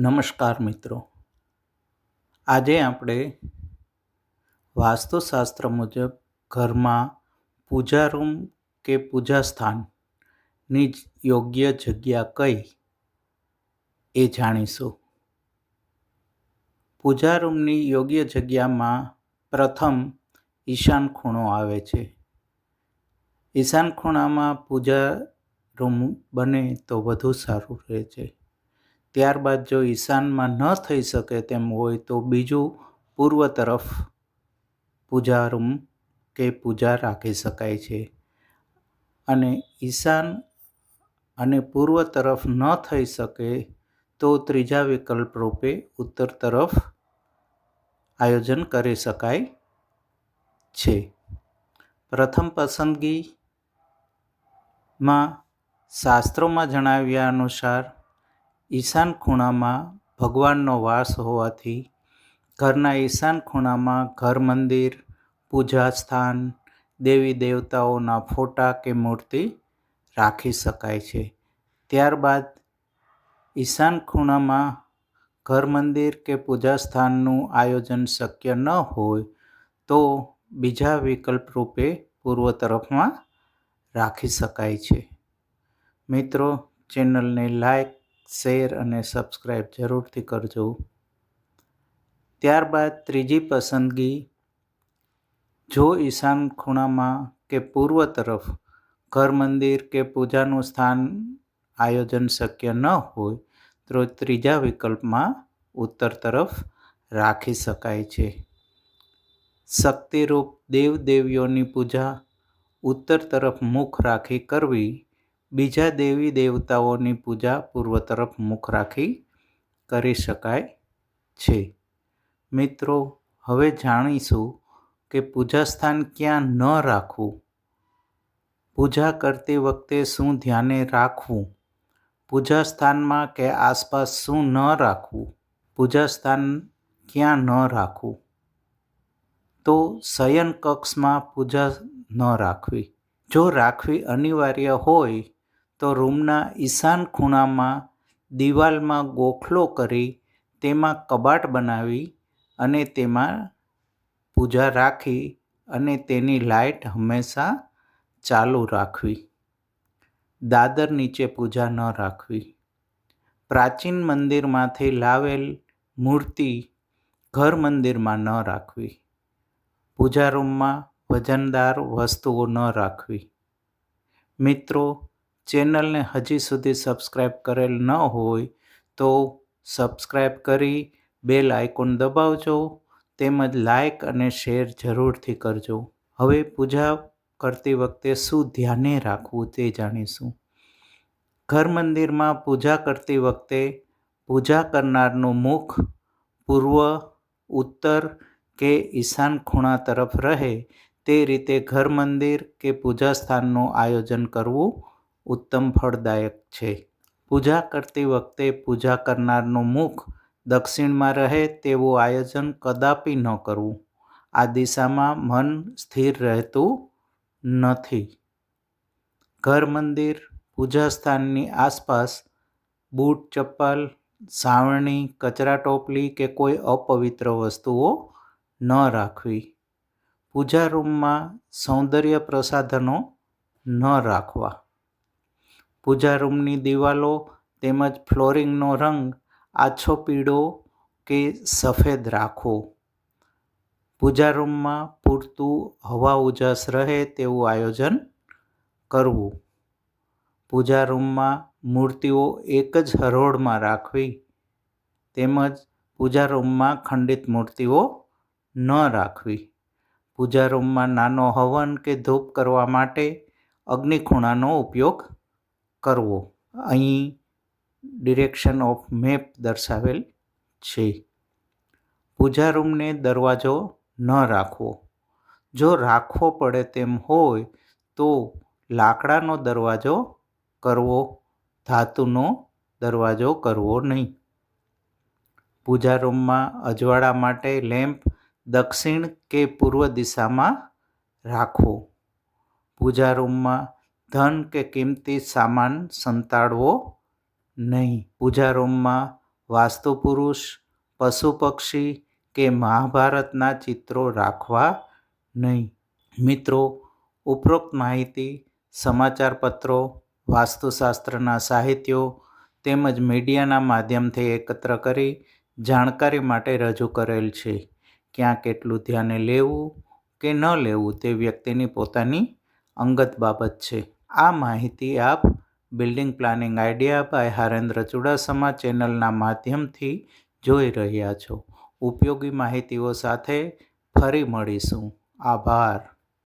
નમસ્કાર મિત્રો. આજે આપણે વાસ્તુશાસ્ત્ર મુજબ ઘરમાં પૂજા રૂમ કે પૂજા સ્થાનની યોગ્ય જગ્યા કઈ એ જાણીશું. પૂજા રૂમની યોગ્ય જગ્યામાં પ્રથમ ઈશાન ખૂણો આવે છે. ઈશાન ખૂણામાં પૂજા રૂમ બને તો વધુ સારું રહે છે. ત્યારબાદ જો ઈશાનમાં ન થઈ શકે તેમ હોય તો બીજું પૂર્વ તરફ પૂજા રૂમ કે પૂજા રાખી શકાય છે. અને ઈશાન અને પૂર્વ તરફ ન થઈ શકે તો ત્રીજા વિકલ્પ રૂપે ઉત્તર તરફ આયોજન કરી શકાય છે. પ્રથમ પસંદગીમાં શાસ્ત્રોમાં જણાવ્યા અનુસાર ઈશાન ખૂણામાં ભગવાનનો વાસ હોવાથી ઘરના ઈશાન ખૂણામાં ઘર મંદિર, પૂજા સ્થાન, દેવી દેવતાઓના ફોટા કે મૂર્તિ રાખી શકાય છે. ત્યારબાદ ઈશાન ખૂણામાં ઘર મંદિર કે પૂજા સ્થાનનું આયોજન શક્ય ન હોય તો બીજા વિકલ્પ રૂપે પૂર્વ તરફમાં રાખી શકાય છે. મિત્રો, ચેનલને લાઈક શેર અને સબસ્ક્રાઈબ જરૂરથી કરજો. ત્યારબાદ ત્રીજી પસંદગી, જો ઈશાન ખૂણામાં કે પૂર્વ તરફ ઘર મંદિર કે પૂજાનું સ્થાન આયોજન શક્ય ન હોય, તો ત્રીજા વિકલ્પમાં ઉત્તર તરફ રાખી શકાય છે. શક્તિરૂપ દેવદેવીઓની પૂજા ઉત્તર તરફ મુખ રાખી કરવી બીજા દેવી દેવતાઓની પૂજા પૂર્વ તરફ મુખ રાખી કરી શકાય છે. મિત્રો, હવે જાણીશું કે પૂજા સ્થાન ક્યાં ન રાખવું. પૂજા કરતી વખતે શું ધ્યાને રાખવું? પૂજા સ્થાનમાં કે આસપાસ શું ન રાખવું? પૂજા સ્થાન ક્યાં ન રાખવું? તો શયન કક્ષમાં પૂજા ન રાખવી. જો રાખવી અનિવાર્ય હોય તો રૂમના ઈશાન ખૂણામાં દિવાલમાં ગોખલો કરી તેમાં કબાટ બનાવી અને તેમાં પૂજા રાખી અને તેની લાઇટ હંમેશા ચાલુ રાખવી. દાદર નીચે પૂજા ન રાખવી. પ્રાચીન મંદિરમાંથી લાવેલ મૂર્તિ ઘર મંદિરમાં ન રાખવી. પૂજા રૂમમાં વજનદાર વસ્તુઓ ન રાખવી. મિત્રો ચેનલને હજી સુધી સબસ્ક્રાઈબ કરેલ ન હોય તો સબસ્ક્રાઈબ કરી બેલ આઇકોન દબાવજો, તેમજ લાઇક અને શેર જરૂરથી કરજો. હવે પૂજા કરતી વખતે શું ધ્યાને રાખવું તે જાણીશું. ઘર મંદિરમાં પૂજા કરતી વખતે પૂજા કરનારનું મુખ પૂર્વ, ઉત્તર કે ઈશાન ખૂણા તરફ રહે તે રીતે ઘર મંદિર કે પૂજા સ્થાનનું આયોજન કરવું ઉત્તમ ફળદાયક છે. પૂજા કરતી વખતે પૂજા કરનારનું મુખ દક્ષિણમાં રહે તેવું આયોજન કદાપી ન કરવું. આ દિશામાં મન સ્થિર રહેતું નથી. ઘર મંદિર, પૂજા સ્થાનની આસપાસ બૂટ ચપ્પલ, સાવરણી, કચરા ટોપલી કે કોઈ અપવિત્ર વસ્તુઓ ન રાખવી. પૂજા રૂમમાં સૌંદર્ય પ્રસાધનો ન રાખવા. પૂજા રૂમની દિવાલો તેમજ ફ્લોરિંગનો રંગ આછો પીળો કે સફેદ રાખવો પૂજા રૂમમાં પૂરતું હવા ઉજાસ રહે તેવું આયોજન કરવું. પૂજા રૂમમાં મૂર્તિઓ એક જ હરોળમાં રાખવી તેમજ પૂજા રૂમમાં ખંડિત મૂર્તિઓ ન રાખવી. પૂજા રૂમમાં નાનો હવન કે ધૂપ કરવા માટે અગ્નિખૂણાનો ઉપયોગ કરવો. અહીં ડિરેક્શન ઓફ મેપ દર્શાવેલ છે. પૂજા રૂમને દરવાજો ન રાખવો. જો રાખવો પડે તેમ હોય તો લાકડાનો દરવાજો કરવો, ધાતુનો દરવાજો કરવો નહીં. પૂજા રૂમમાં અજવાળા માટે લેમ્પ દક્ષિણ કે પૂર્વ દિશામાં રાખવો. પૂજા રૂમમાં ધન કે કિંમતી સામાન સંતાડવો નહીં. પૂજા રૂમમાં વાસ્તુ પુરુષ પશુ પક્ષી કે મહાભારતના ચિત્રો રાખવા નહીં. મિત્રો, ઉપરોક્ત માહિતી, સમાચારપત્રો, વાસ્તુશાસ્ત્રના સાહિત્યો તેમજ મીડિયાના માધ્યમથી એકત્ર કરી જાણકારી માટે રજૂ કરેલ છે. ક્યાં કેટલું ધ્યાને લેવું કે ન લેવું તે વ્યક્તિની પોતાની અંગત બાબત છે. આ માહિતી આપ building planning idea by Harendra Chudasama ચેનલના માધ્યમથી જોઈ રહ્યા છો. ઉપયોગી માહિતીઓ સાથે ફરી મળીશું. આભાર.